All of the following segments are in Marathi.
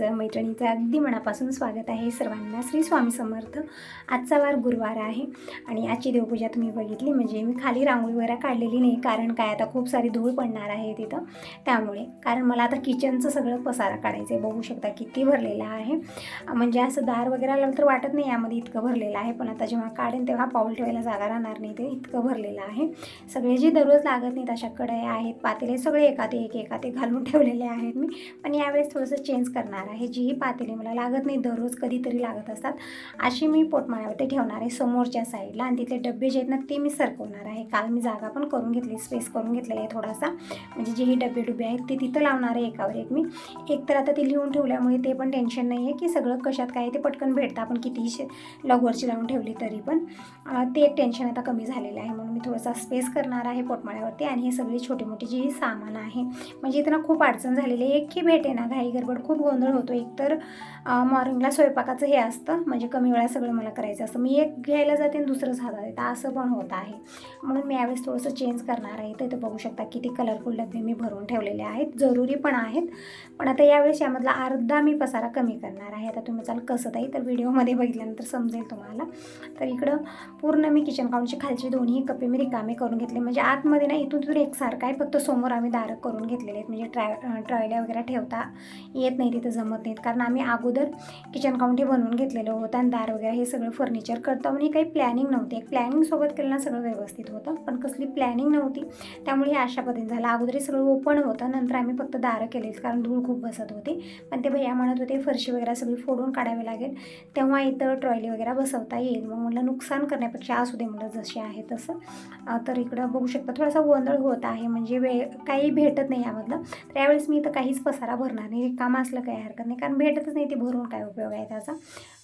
माझ्या मैत्रिणीचं अगदी मनापासून स्वागत आहे. सर्वांना श्री स्वामी समर्थ. आजचा वार गुरुवार आहे आणि आजची देवपूजा तुम्ही बघितली म्हणजे मी खाली रांगोळी वगैरे काढलेली नाही कारण काय आता खूप सारी धूळ पडणार आहे तिथं. त्यामुळे कारण मला आता किचनचं सगळं पसारा काढायचं आहे बघू शकता किती भरलेलं आहे. म्हणजे असं दार वगैरे आलं तर वाटत नाही यामध्ये इतकं भरलेलं आहे. पण आता जेव्हा काढेन तेव्हा पाऊल ठेवायला जागा राहणार नाही. ते इतकं भरलेलं आहे. सगळे जे दररोज लागत नाहीत अशा कढया आहेत पातेले सगळे एकात एक एका ते घालून ठेवलेले आहेत मी. पण यावेळेस थोडंसं चेंज करणार आहे. जी ही पातेली मला लागत नाही. दररोज कधीतरी लागत असतात. अशी मी पोटमाळ्यावरती ठेवणार आहे समोरच्या साईडला. आणि तिथले डबे जे आहेत ना ते मी सरकवणार आहे. काल मी जागा पण करून घेतली स्पेस करून घेतलेली आहे थोडासा. म्हणजे जे ही डबे डुबे आहेत ते तिथं लावणार आहे एकावर एक मी. एक तर आता ते लिहून ठेवल्यामुळे ते पण टेन्शन नाही आहे की सगळं कशात काय ते पटकन भेटतं. आपण कितीही शे लगवरची लावून ठेवली तरी पण. ते एक टेन्शन आता कमी झालेलं आहे. म्हणून मी थोडासा स्पेस करणार आहे पोटमाळ्यावरती आणि हे सगळी छोटी मोठी जी सामान आहे म्हणजे इथं ना खूप अडचण झालेली आहे. एक ही भेटे ना घाई गडबड खूप गोंधळ होतो. एकतर मॉर्निंगला स्वयंपाकाचं हे असतं म्हणजे कमी वेळा सगळं मला करायचं असतं. मी एक घ्यायला जाते आणि दुसरंच हातात येतं असं पण होत आहे. म्हणून मी यावेळेस थोडंसं चेंज करणार आहे. तर बघू शकता किती कलरफुल डबे मी भरून ठेवलेले आहेत. जरुरी पण आहेत. पण आता यावेळेस यामधला अर्धा मी पसारा कमी करणार आहे. आता तुम्ही चाल कसं ताई? तर व्हिडिओमध्ये बघितल्यानंतर समजेल तुम्हाला. तर इकडं पूर्ण मी किचन काउंटचे खालचे दोन्ही कपे मी रिकामे करून घेतले. म्हणजे आतमध्ये ना इथून तिथून एकसारखं आहे. फक्त समोर आम्ही दारक करून घेतलेले आहेत. म्हणजे ट्रॅ ट्रॉयल्या वगैरे ठेवता येत नाही तिथं जमत नाहीत. कारण आम्ही अगोदर किचन काउंट हे बनवून घेतलेलं होतं आणि दार वगैरे हे सगळं फर्निचर करतं. म्हणजे काही प्लॅनिंग नव्हती. एक प्लॅनिंगसोबत केलं ना सगळं व्यवस्थित होतं. पण कसली प्लॅनिंग नव्हती. त्यामुळे हे अशा पद्धतीने झालं. अगोदर हे सगळं ओपन होतं. नंतर आम्ही फक्त दारं केलेच कारण धूळ खूप बसत होती. पण ते भैया म्हणत होते फरशी वगैरे सगळी फोडून काढावी लागेल. तेव्हा इथं ट्रॉयली वगैरे बसवता येईल. मग म्हटलं नुकसान करण्यापेक्षा असू दे म्हटलं जसे आहे तसं. तर इकडं बघू शकता थोडासा गोंधळ होत आहे. म्हणजे वे काही भेटत नाही यामधलं तर यावेळेस मी इथं काहीच पसारा भरणार नाही. काम असलं काय हरकत नाही. कारण भेटतच नाही ते भरून काय उपयोग आहे त्याचा.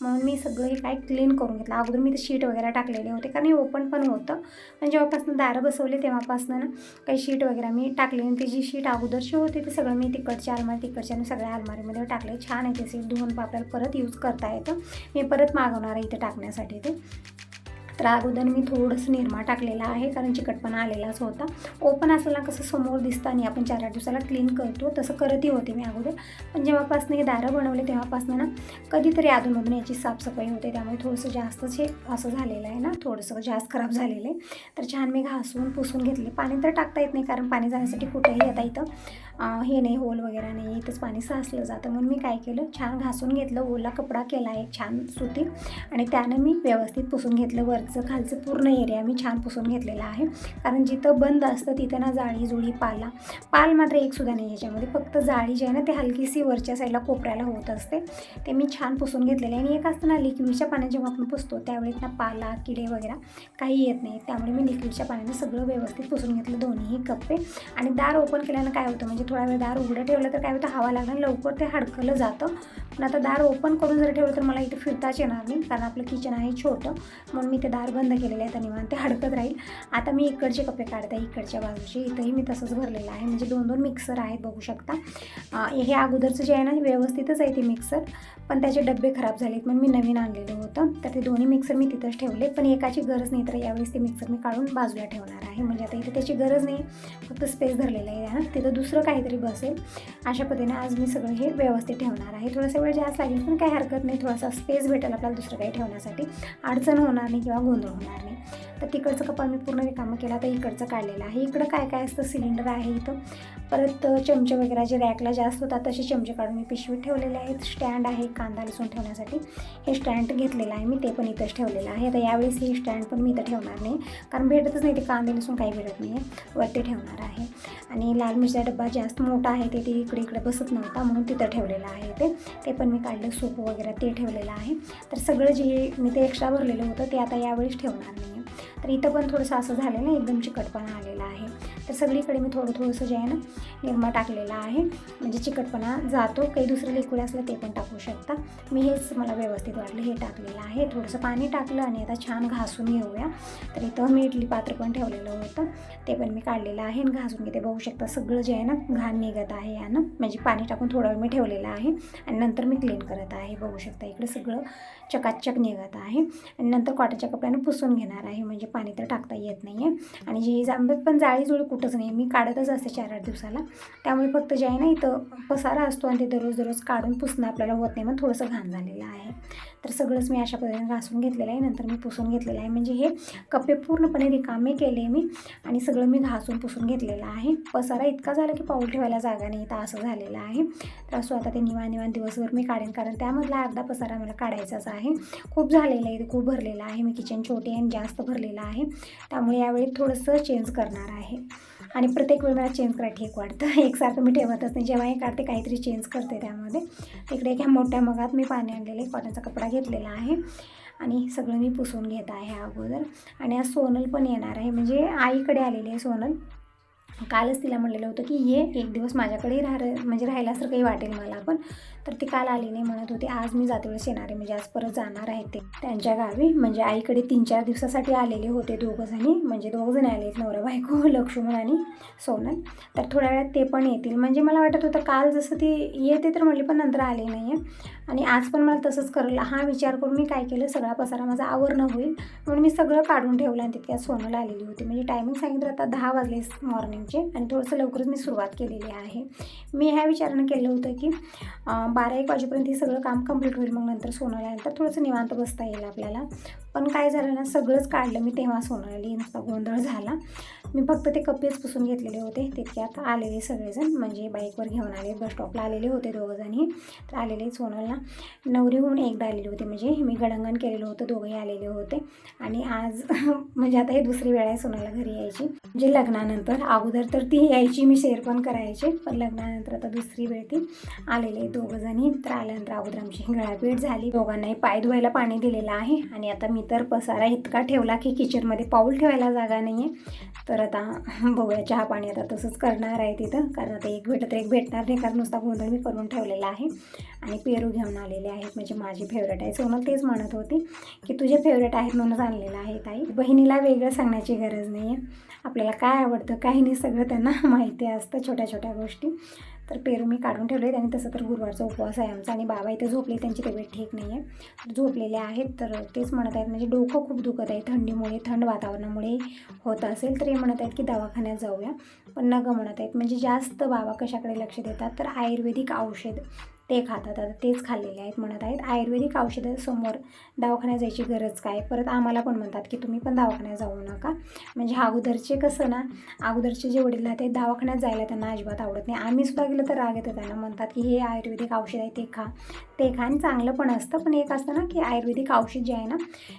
म्हणून मी सगळं हे काय क्लीन करून घेतलं. अगोदर मी ते शीट वगैरे टाकलेले होते. कारण हे ओपन पण होतं. पण जेव्हापासून दारं बसवले तेव्हापासून ना काही शीट वगैरे मी टाकले आणि ती जी शीट अगोदरची होती ते सगळं मी तिकडच्या अलमारी तिकडच्या मी सगळ्या अलमारीमध्ये टाकले. छान आहे ते सीट धुवून आपल्याला परत यूज करता येतं. मी परत मागवणार आहे इथे टाकण्यासाठी ते. तर अगोदर मी थोडंसं निरमा टाकलेला आहे कारण चिकटपणा आलेलाच होता. ओपन असलेला कसं समोर दिसतं आणि आपण चार आठ दिवसाला क्लीन करतो तसं करतही होते मी अगोदर. पण जेव्हापासून हे दारं बनवले तेव्हापासून ना कधीतरी अधूनमधून याची साफसफाई होते. त्यामुळे थोडंसं जास्तच हे असं झालेलं आहे ना थोडंसं जास्त खराब झालेलं आहे. तर छान मी घासून पुसून घेतले पाणी तर टाकता येत नाही कारण पाणी जाण्यासाठी कुठेही आता इथं हे नाही होल वगैरे नाही इथंच पाणी साचलं जातं. म्हणून मी काय केलं छान घासून घेतलं ओला कपडा केला एक छान सुती. आणि त्यानं मी व्यवस्थित पुसून घेतलं वरचं खालचं पूर्ण एरिया मी छान पुसून घेतलेला आहे. कारण जिथं बंद असतं तिथं ना जाळी जुळी पाला. पाल मात्र एकसुद्धा नाही याच्यामध्ये. फक्त जाळी जी आहे ना ते हलकीशी वरच्या साईडला कोपऱ्याला होत असते. ते मी छान पुसून घेतलेले आहे. आणि एक असतं ना लिक्विडच्या पाण्यात जेव्हा आपण पुसतो त्यावेळेस ना पाला किडे वगैरे काही येत नाही. त्यामुळे मी लिक्विडच्या पाण्याने सगळं व्यवस्थित पुसून घेतलं दोन्हीही कप्पे. आणि दार ओपन केल्यानं काय होतं म्हणजे थोडा वेळ दार उघडं ठेवलं तर काय होतं हवा लागणं लवकर ते हडकलं जातं. पण आता दार ओपन करून जर ठेवलं तर मला इथे फिरताच येणार नाही कारण आपलं किचन आहे छोटं. म्हणून मी ते दार बंद केलेलं आहे तर निवांत ते हडकत राहील. आता मी इकडचे कपडे काढते इकडच्या बाजूचे. इथंही मी तसंच भरलेलं आहे. म्हणजे दोन दोन मिक्सर आहेत बघू शकता. हे अगोदरचं जे आहे ना व्यवस्थितच आहे ते मिक्सर पण त्याचे डबे खराब झालेत म्हणून मी नवीन आणलेलं होतं. तर ते दोन्ही मिक्सर मी तिथंच ठेवले. पण एकाची गरज नाही तर यावेळेस ते मिक्सर मी काढून बाजूला ठेवणार आहे. म्हणजे आता इथे त्याची गरज नाही. फक्त स्पेस धरलेला आहे हां. तिथं दुसरं काहीतरी बसेल. अशा पद्धतीने आज मी सगळं हे व्यवस्थित ठेवणार आहे. थोडासा वेळ जास्त लागेल पण काही हरकत नाही. थोडासा स्पेस भेटेल आपल्याला दुसरं काही ठेवण्यासाठी. अडचण होणार नाही किंवा गोंधळ होणार नाही. तर तिकडचं कपा मी पूर्ण रिकामं केला. तर इकडचं काढलेलं आहे. इकडं काय काय असतं? सिलेंडर आहे इथं. परत चमचे वगैरे जे रॅकला जास्त होतात तसे चमचे काढून मी पिशवीत ठेवलेले आहेत. स्टँड आहे कांदा लसूण ठेवण्यासाठी. हे स्टँड घेतलेलं आहे मी. ते पण इथंच ठेवलेलं आहे. आता यावेळेस हे स्टँड पण मी इथं ठेवणार नाही. कारण भेटतच नाही ते कांदे असून काही भेटत नाही आहे वरती ठेवणार आहे. आणि लाल मिरचा डब्बा जास्त मोठा आहे ते ते इकडे इकडे बसत नव्हता म्हणून तिथं ठेवलेलं आहे ते. ते पण मी काढलं सूप वगैरे ते ठेवलेलं आहे. तर सगळं जे मी ते एक्स्ट्रा भरलेलं होतं ते आता यावेळेस ठेवणार नाही आहे तर इथं पण थोडंसं असं झालं ना एकदम चिकटपणा आलेला आहे. तर सगळीकडे मी थोडं थोडंसं जे आहे ना निरमा टाकलेला आहे. म्हणजे चिकटपणा जातो. काही दुसरं लिक्विड असलं ते पण टाकू शकता. मी हेच मला व्यवस्थित वाटलं. हे टाकलेलं आहे. थोडंसं पाणी टाकलं आणि आता छान घासून घेऊया. तर इथं मी इडली पात्र पण ठेवलेलं होतं. ते पण मी काढलेलं आहे आणि घासून घेते. बघू शकता सगळं जे आहे ना घाण निघत आहे यानं. म्हणजे पाणी टाकून थोडा वेळ मी ठेवलेलं आहे. आणि नंतर मी क्लीन करत आहे. बघू शकता इकडे सगळं चकाचक निघत आहे. आणि नंतर कॉटनच्या कपड्यानं पुसून घेणार आहे. म्हणजे पाणी तर टाकता येत नाही आहे आणि जी जांबत पण जाळी जुळी कुठंच नाही. मी काढतच असते चार आठ दिवसाला. त्यामुळे फक्त जे आहे ना इथं पसारा असतो आणि ते दररोज दररोज काढून पुसणं आपल्याला होत नाही. मग थोडंसं घाण झालेलं आहे. तर सगळंच मी अशा पद्धतीने घासून घेतलेलं आहे. नंतर मी पुसून घेतलेलं आहे. म्हणजे हे कप्पे पूर्णपणे रिकामे केले मी आणि सगळं मी घासून पुसून घेतलेलं आहे. पसारा इतका झाला की पाऊल ठेवायला जागा नाही. तर असं झालेलं आहे. तर असं आता ते निवा निवान दिवसभर मी काढेन. कारण त्यामधला अर्धा पसारा मला काढायचाच आहे. खूप झालेलं आहे. ते खूप भरलेलं आहे. मी किचन छोटी आहे आणि जास्त भरलेलं आहे. त्यामुळे यावेळी थोडंसं चेंज करणार आहे. आणि प्रत्येक वेळी मला चेंज करायला ठीक वाटतं. एकसारखं मी ठेवतच नाही. जेव्हा हे काढते काहीतरी चेंज करते त्यामध्ये. तिकडे एका मोठ्या मगात मी पाणी आणलेले कॉटनचा कपडा घेतलेला आहे. आणि सगळं मी पुसून घेत आहे अगोदर. आणि आज सोनल पण येणार आहे. म्हणजे आईकडे आलेली आहे सोनल. कालच तिला म्हणलेलं होतं की ये एक दिवस माझ्याकडे राह म्हणजे राहिल्यासारखंही वाटेल मला पण. तर ती काल आली नाही म्हणत होती. आज मी जाते वेळेस येणार आहे. म्हणजे आज परत जाणार आहे ते. त्यांच्या गावी. म्हणजे आईकडे तीन चार दिवसासाठी आलेले होते दोघंजणी. म्हणजे दोघंजण आले. आहेत नवरा बायको लक्ष्मण आणि सोनल. तर थोड्या वेळात ते पण येतील. म्हणजे मला वाटत होतं काल जसं ती येते तर म्हणली पण नंतर आले नाही आहे आणि आज पण मला तसंच करलं. हा विचार करून मी काय केलं सगळा पसारा माझा आवरणं होईल. म्हणून मी सगळं काढून ठेवलं आणि तितक्यात सोनल आलेली होती. म्हणजे टायमिंग सांगितलं आता दहा वाजले मॉर्निंगचे आणि थोडंसं लवकरच मी सुरुवात केलेली आहे. मी ह्या विचारानं केलं होतं की बारा एक वाजेपर्यंत हे सगळं काम कंप्लीट होईल मग नंतर सोनं आल्यानंतर थोडंसं निवांत बसता येईल आपल्याला. पण काय झालं ना सगळंच काढलं मी तेव्हा सोनाली. नुसता गोंधळ झाला. मी फक्त ते कप्पेच पुसून घेतलेले होते. तितक्यात आलेले सगळेजण म्हणजे बाईकवर घेऊन आले बस स्टॉपला आलेले होते दोघंजणही तर आलेले सोनलला. नवरीहून एकदा आलेले होते म्हणजे मी गडंगण केलेलं होतं दोघंही आलेले होते. आणि आज म्हणजे आता हे दुसरी वेळ आहे सोनाला घरी यायची. म्हणजे लग्नानंतर. अगोदर तर ती यायची मी शेअर पण करायचे. पण लग्नानंतर आता दुसरी वेळ ती आलेले दोघंजणी. तर आल्यानंतर अगोदर आमची गळाभेट झाली. दोघांनाही पाय धुवायला पाणी दिलेलं आहे. आणि आता मी तर पसारा इतका ठेवला की किचनमध्ये पाऊल ठेवायला जागा नाही आहे तर आता बघूया चहा पाणी आता तसंच करणार आहे तिथं कारण आता एक भेटत एक भेटणार नाही कारण नुसता गोंधळ मी करून ठेवलेला आहे. आणि पेरू घेऊन आलेले आहेत म्हणजे माझी फेवरेट आहे. सोनल तेच म्हणत होती की तुझे फेवरेट आहेत म्हणून आणलेलं आहे ताई. बहिणीला वेगळं सांगण्याची गरज नाही आहे आपल्याला काय आवडतं काही नाही सगळं त्यांना माहिती असतं छोट्या छोट्या गोष्टी. तर पेरू मी काढून ठेवले आणि तसं तर गुरुवारचा उपवास आहे आमचा आणि बाबा इथे झोपले त्यांची तब्येत ठीक नाही आहे झोपलेले आहेत तर तेच म्हणत आहेत म्हणजे डोकं खूप दुखत आहे थंडीमुळे थंड वातावरणामुळे होत असेल तर हे म्हणत आहेत की दवाखान्यात जाऊया. पण नगं म्हणत आहेत म्हणजे जास्त बाबा कशाकडे लक्ष देतात तर आयुर्वेदिक औषध. ते खातात. आता तेच खाल्लेले आहेत म्हणत आहेत. आयुर्वेदिक औषधासमोर दवाखान्यात जायची गरज काय? परत आम्हाला पण म्हणतात की तुम्ही पण दवाखान्यात जाऊ नका. म्हणजे अगोदरचे कसं ना अगोदरचे जे वडील आहेत ते दवाखान्यात जायला त्यांना अजिबात आवडत नाही. आम्ही सुद्धा गेलं तर राग येतो त्यांना. म्हणतात की हे आयुर्वेदिक औषध आहे ते खा. ते खा चांगलं पण असतं पण एक असतं ना की आयुर्वेदिक औषध जे आहे ना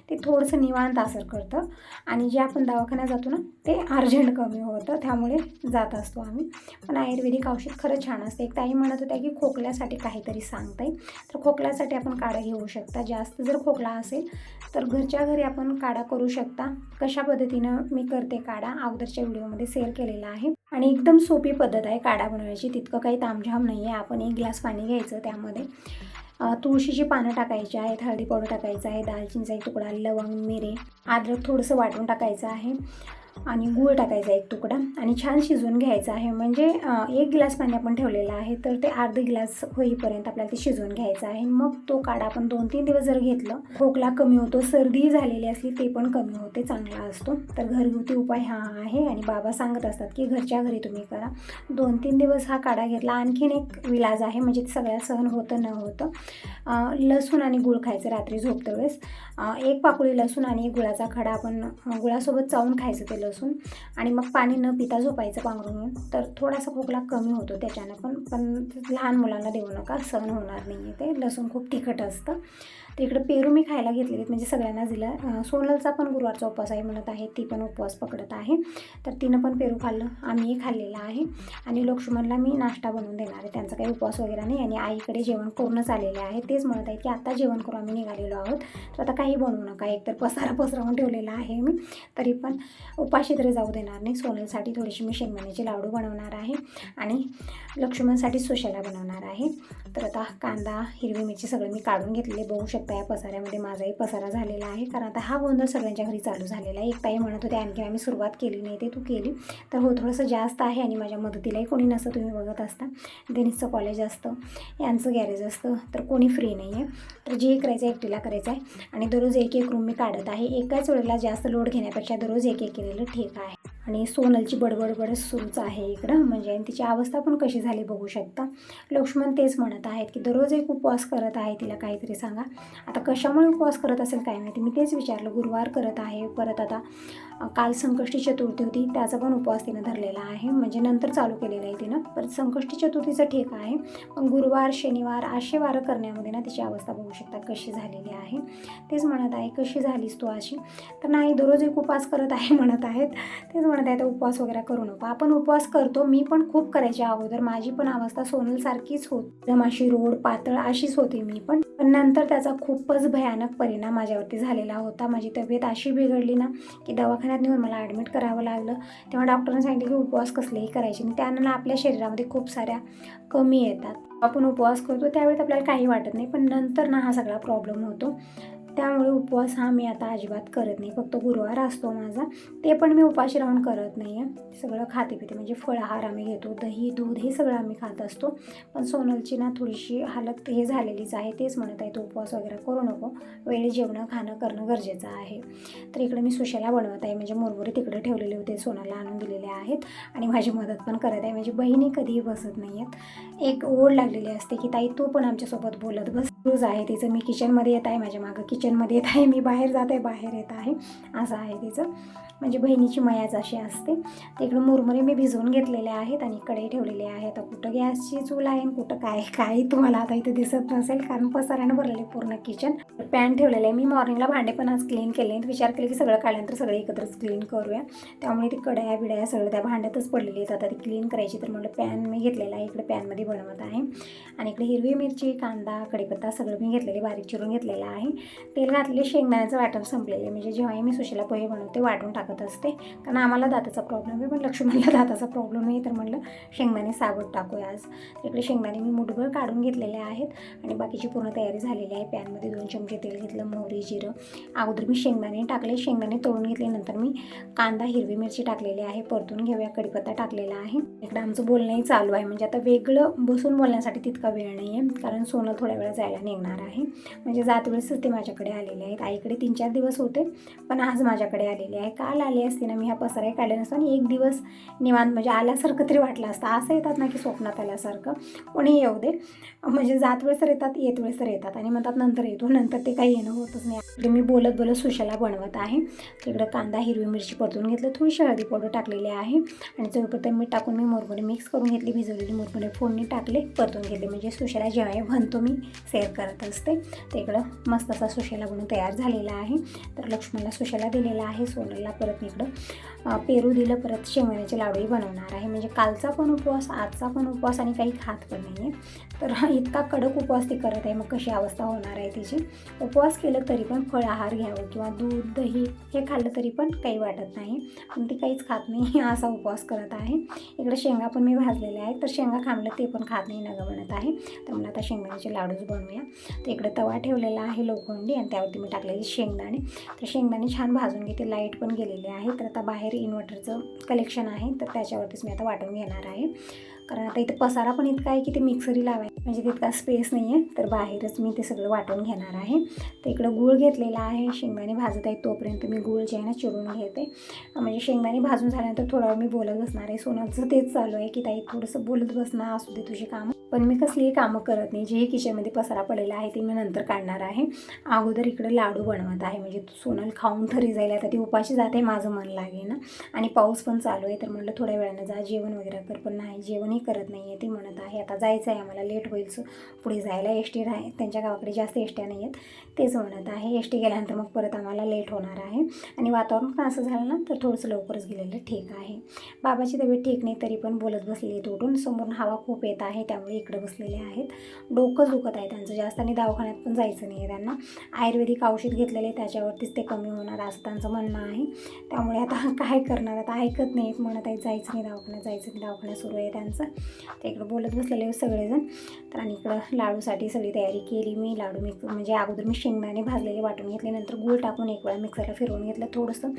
ते थोडंसं निवांत असर करतं. आणि जे आपण दवाखान्यात जातो ना ते अर्जंट कमी होतं त्यामुळे जात असतो आम्ही. पण आयुर्वेदिक औषध खरंच छान असतं. एक ताई म्हणत होत्या की खोकल्यासाठी काहीतरी सांगताय. तर खोकल्यासाठी आपण काढा घेऊ शकता. जास्त जर खोकला असेल तर घरच्या घरी आपण काढा करू शकता. कशा पद्धतीनं मी करते काढा अगोदरच्या व्हिडिओमध्ये शेअर केलेला आहे. आणि एकदम सोपी पद्धत आहे काढा बनवायची. तितकं काही तामझाम नाही आहे आपण एक ग्लास पाणी घ्यायचं त्यामध्ये. तुळशीची पानं टाकायची आहेत हळदी पावडर टाकायचं आहे दालचिनीचा एक तुकडा लवंग मिरे अद्रक थोडंसं वाटून टाकायचं आहे. आणि गूळ टाकायचा एक तुकडा आणि छान शिजवून घ्यायचं आहे. म्हणजे एक ग्लास पाणी आपण ठेवलेलं आहे तर ते अर्धे ग्लास होईपर्यंत आपल्याला ते शिजवून घ्यायचं आहे. मग तो काढा. आपण दोन तीन दिवस जर घेतलं खोकला कमी होतो सर्दी झालेली असली ते पण कमी होते चांगला असतो. तर घरगुती उपाय हा आहे आणि बाबा सांगत असतात की घरच्या घरी तुम्ही करा. दोन तीन दिवस हा काढा घेतला. आणखीन एक विलाज आहे म्हणजे सगळ्या सहन होतं न होतं. लसूण आणि गुळ खायचं रात्री झोपते वेळेस. एक पाकळी लसूण आणि एक गुळाचा खडा आपण गुळासोबत चावून खायचं ते लसूण आणि मग पाणी न पिता झोपायचं पांघरून. तर थोडासा खोकला कमी होतो त्याच्यानं पण पण लहान मुलांना देऊ नका सहन होणार नाही आहे ते. लसूण खूप तिखट असतं. तर इकडे पेरू मी खायला घेतलेले आहेत, म्हणजे सगळ्यांना दिलं. सोनलचा पण गुरुवारचा उपवास आहे म्हणत आहे. ती पण उपवास पकडत आहे. तर तिनं पण पेरू खाल्लं. आम्हीही खाल्लेलं आहे. आणि लक्ष्मणला मी नाश्ता बनवून देणार आहे. त्यांचा काही उपवास वगैरे नाही. आणि आईकडे जेवण करूनच आलेले आहे. तेच म्हणत आहेत की आता जेवण करून आम्ही निघालेलो आहोत. तर आता काही बनवू नका. एकतर पसारा पसरवून ठेवलेला आहे मी. तरी पण उपाशी तरी जाऊ देणार नाही. सोनलसाठी थोडीशी मी शेंगदाण्याचे लाडू बनवणार आहे आणि लक्ष्मणसाठी सुशाला बनवणार आहे. तर आता कांदा हिरवी मिरची सगळं मी काढून घेतलेले बघू शकता या पसाऱ्यामध्ये माझाही पसारा झालेला आहे. कारण आता हा गोंधळ सगळ्यांच्या घरी चालू झालेला आहे. एक ताई म्हणत होते आणखी आम्ही सुरुवात केली नाही ते तू केली. तर हो थोडंसं जास्त आहे आणि माझ्या मदतीलाही कोणी नसतं. तुम्ही बघत असता. देनिसचं कॉलेज असतं. यांचं गॅरेज असतं. तर कोणी फ्री नाही आहे तर जे करायचं आहे एकटीला करायचं आहे आणि दररोज एक एक रूम मी काढत आहे. एकाच वेळेला जास्त लोड घेण्यापेक्षा दररोज एक एक केलेलं ठीक आहे आणि सोनलची बडबड बडच सुरूच आहे इकडं. म्हणजे तिची अवस्था पण कशी झाली बघू शकता. लक्ष्मण तेच म्हणत आहेत की दररोज एक उपवास करत आहे तिला काहीतरी सांगा. आता कशामुळे उपवास करत असेल काय माहिती? मी तेच विचारलं. गुरुवार करत आहे परत आता काल संकष्टी चतुर्थी होती त्याचा पण उपवास तिनं धरलेला आहे. म्हणजे नंतर चालू केलेला आहे तिनं. परत संकष्टी चतुर्थीचं ठीक आहे. पण गुरुवार शनिवार असे वारं करण्यामध्ये ना तिची अवस्था बघू शकता कशी झालेली आहे. तेच म्हणत आहे कशी झालीस तू अशी? तर नाही दररोज एक उपवास करत आहे म्हणत आहेत. तेच म्हणत आहे तर उपवास वगैरे करू नको. आपण उपवास करतो मी पण खूप करायच्या अगोदर. माझी पण अवस्था सोनलसारखीच होत. जमाशी रोड पातळ अशीच होती मी पण. पण नंतर त्याचा खूपच भयानक परिणाम माझ्यावरती झालेला होता. माझी तब्येत अशी बिघडली ना की दवाखान्यात नेऊन मला ॲडमिट करावं लागलं. तेव्हा डॉक्टरांनी सांगितलं की उपवास कसलेही करायचे नाही. त्यानं आपल्या शरीरामध्ये खूप साऱ्या कमी येतात. आपण उपवास करतो त्यावेळेस आपल्याला काही वाटत नाही. पण नंतर ना हा सगळा प्रॉब्लेम होतो. त्यामुळे उपवास हा मी आता अजिबात करत नाही. फक्त गुरुवार असतो माझा. ते पण मी उपाशी राहून करत नाही आहे सगळं खाते पिते म्हणजे फळाहार आम्ही घेतो दही दूध हे सगळं आम्ही खात असतो. पण सोनलची ना थोडीशी हालत हे झालेलीच आहे. तेच म्हणत आहे तो उपवास वगैरे करू नको. वेळी जेवणं खाणं करणं गरजेचं आहे. तर इकडे मी सुशाला बनवत आहे. म्हणजे मुरमुरे तिकडे ठेवलेले होते सोनाला आणून दिलेले आहेत. आणि माझी मदत पण करत आहे. म्हणजे बहिणी कधीही बसत नाही आहेत एक ओढ लागलेली असते की ताई तू पण आमच्यासोबत बोलत बस. रोज आहे. तिचं मी किचनमध्ये येत आहे. माझ्या मागं किचन किचनमध्ये येत आहे. मी बाहेर जात आहे. बाहेर येत आहे. असं आहे तिचं. म्हणजे बहिणीची मयाच अशी असते. तिकडं मुरमुरे मी भिजवून घेतलेले आहेत आणि कढई ठेवलेले आहेत आता कुठं गॅसची चूल आहे आणि कुठं काय काय तुम्हाला आता इथं दिसत नसेल कारण पसाऱ्यानं भरलेले पूर्ण किचन पॅन ठेवलेलं आहे. मी मॉर्निंगला भांडे पण आज क्लीन केले विचार केले की सगळं काढल्यानंतर सगळे एकत्रच क्लीन करूया. त्यामुळे ती कढया बिड्या सगळं त्या भांड्यातच पडलेली आहेत. आता ती क्लीन करायची तर म्हटलं पॅन मी घेतलेला आहे. इकडे पॅनमध्ये बनवत आहे. आणि इकडे हिरवी मिरची कांदा कढीपत्ता सगळं मी घेतलेले बारीक चिरून घेतलेलं आहे. तेल घातले शेंगदाण्याचं वाटण संपलेलं आहे. म्हणजे जेव्हाही मी सुशीला पोहे बनवते वाटून टाकत असते. कारण आम्हाला दाताचा प्रॉब्लेम आहे पण लक्ष्मीला दाताचा प्रॉब्लेम नाही तर म्हटलं शेंगदाणे साबण टाकूया आज. इकडे शेंगदाणे मी मुठभर काढून घेतलेले आहेत. आणि बाकीची पूर्ण तयारी झालेली आहे. पॅनमध्ये दोन चमचे तेल घेतलं मोहरी जिरं. अगोदर मी शेंगदाणे टाकले. शेंगदाणे तळून घेतले. नंतर मी कांदा हिरवी मिरची टाकलेली आहे. परतून घेऊया. कडीपत्ता टाकलेला आहे. इकडे आमचं बोलणंही चालू आहे. म्हणजे आता वेगळं बसून बोलण्यासाठी तितका वेळ नाही आहे कारण सोनं थोड्या वेळा जायला निघणार आहे. म्हणजे जात वेळेसच ते माझ्याकडे. आलेले आहेत. आईकडे तीन चार दिवस होते पण आज माझ्याकडे आलेले आहे. काल आले असते ना मी हा पसराय काढले नसतो आणि एक दिवस निवांत म्हणजे आल्यासारखं तरी वाटलं असतं. असं येतात ना की स्वप्नात आल्यासारखं. कोणी येऊ दे. म्हणजे जात वेळेस तर येतात येत वेळेस तर येतात आणि म्हणतात नंतर येतो. नंतर ते काही येणं होतच नाही. इकडे मी बोलत बोलत सुशाला बनवत आहे. तिकडं कांदा हिरवी मिरची परतून घेतलं. थोडीशी हळदी पावडर टाकलेली आहे आणि चवीपुरतं मीठ टाकून मी मुरमुरे मिक्स करून घेतली. भिजवलेली मुरमुरे फोडणी टाकले परतून घेतले. म्हणजे सुशाला जेव्हा म्हणतो मी शेअर करत असते. तिकडं इकडं मस्त असा सुशाला बनून तयार झालेला आहे. तर लक्ष्मणला सुशाला दिलेला आहे. सोनलला परत इकडं पेरू दिलं. परत शेंगण्याची लाडूही बनवणार आहे. म्हणजे कालचा पण उपवास आजचा पण उपवास आणि काही खात पण नाही आहे तर इतका कडक उपवास ती करत आहे. मग कशी अवस्था होणार आहे तिची? उपवास केलं तरी पण फळ आहार घ्यावं किंवा दूध दही हे खाल्लं तरी पण काही वाटत नाही. पण ती काहीच खात नाही असा उपवास करत आहे. इकडे शेंगा पण मी भाजलेल्या आहेत. तर शेंगा खांबलं ते पण खात नाही नगं म्हणत आहे. तर मला आता शेंगण्याचे लाडूच बनवूया. तर इकडे तवा ठेवलेला आहे लोखंडी आणि त्यावरती मी टाकलेले शेंगदाणे. तर शेंगदाणे छान भाजून घेते. लाइट पण गेलेली आहे. तर आता बाहेर इन्व्हर्टरचं कलेक्शन आहे. तर त्याच्यावरतीच मी आता वाटून घेणार आहे. कारण आता इथं पसारा पण इतका आहे की ते मिक्सरी लावाय म्हणजे तितका स्पेस नाही आहे तर बाहेरच मी ते सगळं वाटून घेणार आहे. तर इकडं गूळ घेतलेला आहे. शेंगदाणे भाजत आहे तोपर्यंत मी गूळ जे आहे ना चिरून घेते. म्हणजे शेंगदाणे भाजून झाल्यानंतर थोडा वेळ मी बोलत बसणार आहे. सोनाचं तेच चालू आहे की ताई थोडंसं बोलत बसणार असू दे तुझी कामं. पण मी कसलीही कामं करत नाही. जेही किचनमध्ये पसारा पडलेला आहे ते मी नंतर काढणार आहे. अगोदर इकडं लाडू बनवत आहे. म्हणजे सोनल खाऊन थरी जाईल. आता ती उपाशी जाते माझं मन लागेल ना आणि पाऊस पण चालू आहे. तर म्हटलं थोड्या वेळानं जा. जेवण वगैरे कर. पण नाही जेवण जेवणही करत नाही आहे ती म्हणत आहे आता जायचं आहे आम्हाला लेट होईल सो पुढे जायला एस टी राह त्यांच्या गावाकडे जास्त एसट्या नाही आहेत. तेच म्हणत आहे एस टी गेल्यानंतर मग परत आम्हाला लेट होणार आहे. आणि वातावरण पण असं झालं ना तर थोडंसं लवकरच गेलेलं ठीक आहे. बाबाची तब्येत ठीक नाही तरी पण बोलत बसलेली आहेत उठून समोरून हवा खूप येत आहे त्यामुळे इकडे बसलेले आहेत. डोकं दुखत आहे त्यांचं जास्त आणि दवाखान्यात पण जायचं नाही आहे त्यांना. आयुर्वेदिक औषध घेतलेले त्याच्यावरतीच ते कमी होणार असं त्यांचं म्हणणं आहे. त्यामुळे आता काय करणार? आता ऐकत नाहीत म्हणत आहेत जायचं नाही दवाखान्यात जायचं नाही दवाखान्यात सुरू आहे त्यांचं. वाजता तर इकडं बोलत बसलेले हो सगळेजण. तर आणि इकडं लाडूसाठी सगळी तयारी केली मी. लाडू मिक्स म्हणजे अगोदर मी शेंगदाणे भाजलेले वाटून घेतले. नंतर गूळ टाकून एक वेळा मिक्सरला फिरवून घेतलं. थोडंसं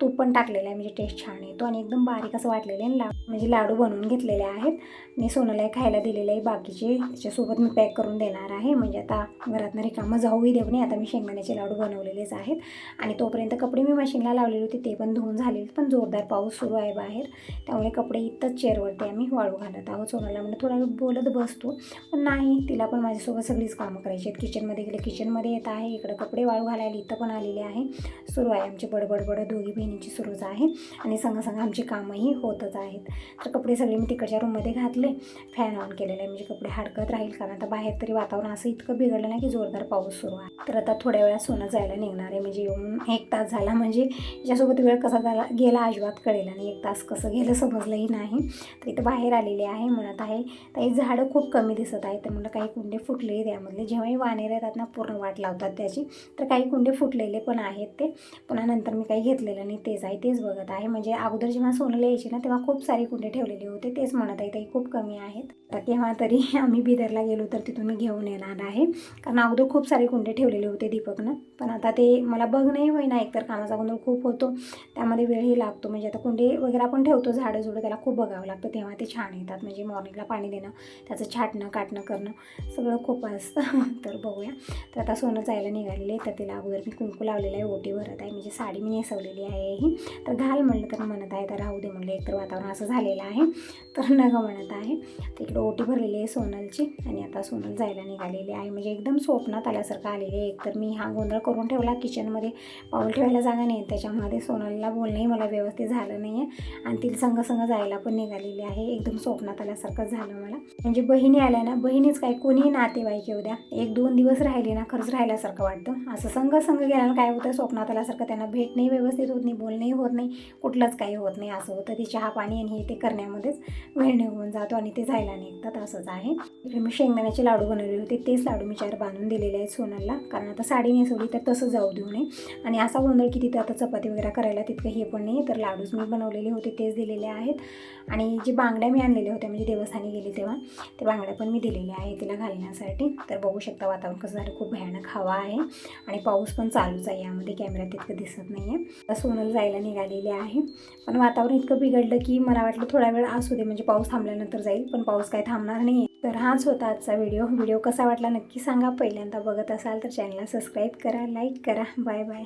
तूप पण टाकलेलं आहे म्हणजे टेस्ट छान येतो आणि एकदम बारीक असं वाटलेलं आहे. लाडू म्हणजे लाडू बनवून घेतलेले आहेत. मी सोनाला खायला दिलेले आहे बाकीचे त्याच्यासोबत मी पॅक करून देणार आहे. म्हणजे आता घरातनं रिकामं जाऊही देऊ नये. आता मी शेंगदाण्याचे लाडू बनवलेलेच आहेत. आणि तोपर्यंत कपडे मी मशीनला लावलेले होते ते पण धुवून झालेले पण जोरदार पाऊस सुरू आहे बाहेर. त्यामुळे कपडे इथंच चेअरवरती आम्ही वाळू घालत आहोत सोनाला म्हणून थोडा वेळ बोलत बसतो पण नाही तिला पण माझ्यासोबत सगळीच कामं करायची आहेत. किचनमध्ये गेले किचनमध्ये येत आहे. इकडं कपडे वाळू घालायला इथं पण आलेले आहे. सुरू आहे आमची बडबड बडबड. दोघी बहिणींची सुरूच आहे. आणि संग आमची कामंही होतच आहेत. तर कपडे सगळे मी तिकडच्या रूममध्ये घातले. फॅन ऑन केलेले आहे. म्हणजे कपडे हडकत राहील. कारण आता बाहेर तरी वातावरण असं इतकं बिघडलं नाही की जोरदार पाऊस सुरू आहे. तर आता थोड्या वेळात सोनं जायला निघणार आहे. म्हणजे येऊन एक तास झाला म्हणजे याच्यासोबत वेळ कसा झाला गेला अजिबात कळेल आणि एक तास कसं गेलं समजलंही नाही. तर इथं बाहेर आलेली आहे म्हणत आहे. काही झाडं खूप कमी दिसत आहेत. तर म्हणलं काही कुंडे फुटले त्यामधले जेव्हाही वानेर येतात ना पूर्ण वाट लावतात त्याची. तर काही कुंडे फुटलेले पण आहेत ते. पुन्हा नंतर मी काही घेतलेलं नाही. तेच आहे. तेच बघत आहे. म्हणजे अगोदर जेव्हा सोनलं यायची ना तेव्हा खूप सारे कुंडे ठेवलेले होते. तेच म्हणत आहे ताई खूप कमी आहेत. तर केव्हा तरी आम्ही बिदरला गेलो तर तिथून मी घेऊन येणार आहे. कारण अगोदर खूप सारे कुंडे ठेवलेले होते दीपकनं. पण आता ते मला बघणंही होईना. एकतर कामाचा गोंधळ खूप होतो. त्यामध्ये वेळही लागतो. म्हणजे आता कुंडे वगैरे आपण ठेवतो झाडं जुडं त्याला खूप बघावं लागतं. तेव्हा ते छान म्हणतात म्हणजे मॉर्निंगला पाणी देणं त्याचं छाटणं काटणं करणं सगळं खूप असतं. तर बघूया. तर आता सोनं जायला निघालेले तर तिला अगोदर मी कुंकू लावलेलं आहे ओटी भरत आहे म्हणजे साडी मी नेसवलेली आहे ही. तर घाल म्हणलं तर म्हणत आहे तर राहू दे म्हणलं एकतर वातावरण असं झालेलं आहे. तर नगं म्हणत आहे तिकडे ओटी भरलेली आहे सोनलची आणि आता सोनल जायला निघालेली आहे. म्हणजे एकदम स्वप्नात आल्यासारखं आलेली आहे. एकतर मी हा गोंधळ करून ठेवला किचनमध्ये पाऊल ठेवायला जागा नाही त्याच्यामध्ये सोनलला बोलणंही मला व्यवस्थित झालं नाही आहे आणि तिला संघ संग जायला पण निघालेली आहे एकदम स्वप्नात आल्यासारखं झालं म्हणजे बहिणी आल्या ना बहिणीच काय कोणीही नातेवाईक येऊ द्या. एक दोन दिवस राहिले ना खरंच राहिल्यासारखं वाटतं. असं संग संघ गेल्यानं काय होतं स्वप्नात आल्यासारखं त्यांना भेटणंही व्यवस्थित होत नाही बोलणंही होत नाही कुठलंच काही होत नाही असं होतं. ते चहा पाणी आणि हे ते करण्यामध्येच वेळ निघून जातो आणि ते जायला निघतात असंच आहे. इकडे मी शेंगदाण्याचे लाडू बनवले होते तेच लाडू मी चार बांधून दिलेले आहेत सोनलला. कारण आता साडी नेसवली तर तसं जाऊ देऊ नये. आणि असा गोंधळ की तिथं आता चपाती वगैरे करायला तितकं हे पण नाही तर लाडूच मी बनवलेले होते तेच दिलेले आहेत. आणि जे बांगड्या मी आणलेल्या होत्या म्हणजे देवस्थानी गेले तेव्हा ते बांगड्या पण मी दिलेल्या आहे तिला घालण्यासाठी. तर बघू शकता वातावरण कसं झालं. खूप भयानक हवा आहे आणि पाऊस पण चालूच आहे यामध्ये. कॅमेऱ्यात तितकं दिसत नाही आहे सोनल जायला निघालेली आहे. पण वातावरण इतकं बिघडलं की मला वाटलं थोडा वेळ असू दे. म्हणजे पाऊस थांबल्यानंतर जाईल पण पाऊस काय थांबणार नाही तर हाच होता आजचा व्हिडिओ. व्हिडिओ कसा वाटला नक्की सांगा. पहिल्यांदा बघत असाल तर चॅनलला सबस्क्राईब करा लाईक करा. Bye bye.